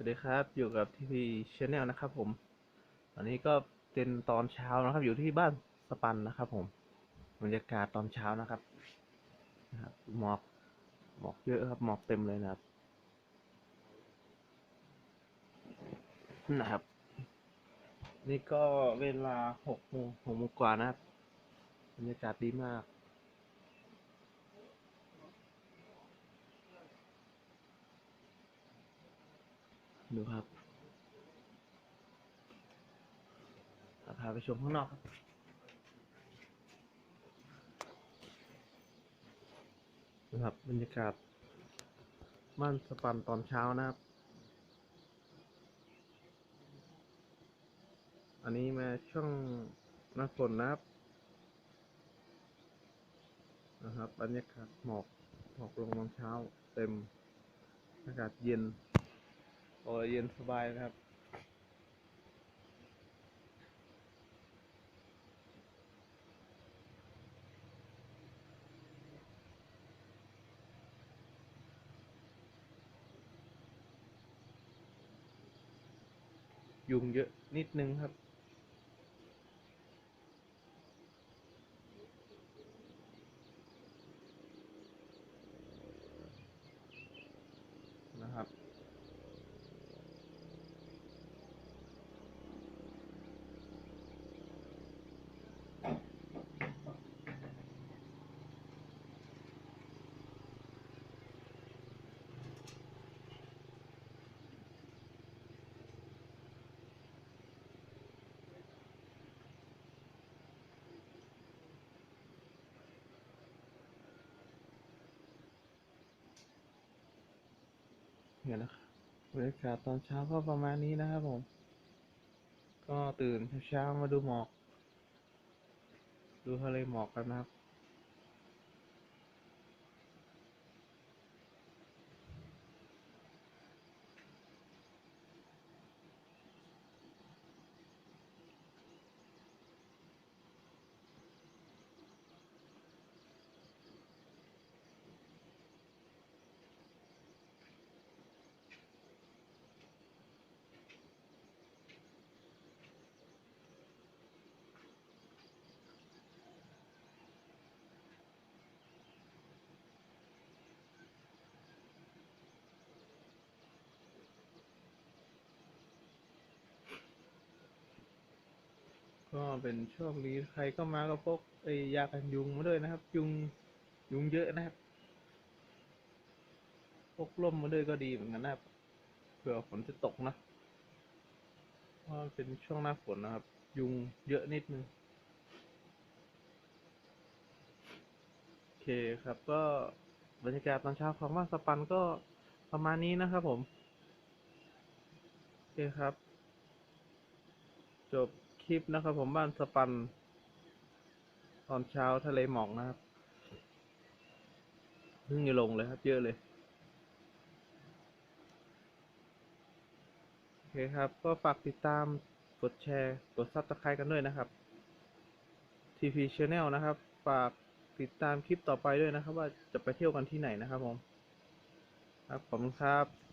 สวัสดีครับ อยู่กับทีพีชแนลนะครับผมตอนนี้ก็เป็นตอนเช้านะครับ อยู่ที่บ้านสปันนะครับผมบรรยากาศตอนเช้านะครับนะครับหมอกหมอกเยอะครับหมอกเต็มเลยนะครับนะครับ นี่ก็เวลาหกโมงหกโมงกว่านะครับบรรยากาศดีมาก ดูครับเราพาไปชมข้างนอกครับนะครับบรรยากาศบ้านสปันตอนเช้านะครับ อันนี้มาช่วงหน้าฝนนะครับ นะครับบรรยากาศหมอกหมอกลงตอนเช้าเต็ม อากาศเย็น โอ้ยเย็นสบายนะครับ ยุงเยอะนิดนึงครับนะครับ เนี่ยนะครับรรยากาศตอนเช้าก็ประมาณนี้นะครับผม ก็ตื่นเช้าๆมาดูหมอก ดูทะเลหมอกกันนะครับ ก็เป็นช่วงนี้ใครก็มาก็พกไอ้ยากันยุงมาด้วยนะครับ ยุงยุงเยอะนะครับพกร่มมาด้วยก็ดีเหมือนกันนะครับเผื่อฝนจะตกนะเพราะเป็นช่วงหน้าฝนนะครับ ยุงเยอะนิดนึงโอเคครับก็บรรยากาศตอนเช้าของบ้านสปันก็ประมาณนี้นะครับผม โอเคครับ จบ ลิปนะครับ ผมบ้านสปัน ตอนเช้าทะเลหมอกนะครับเพิ่งจะลงเลยครับ เยอะเลย โอเคครับ ก็ฝากติดตามกดแชร์กดซับสไครต์กันด้วยนะครับ TP Channel นะครับ ฝากติดตามคลิปต่อไปด้วยนะครับ ว่าจะไปเที่ยวกันที่ไหนนะครับผม ครับ ขอบคุณครับ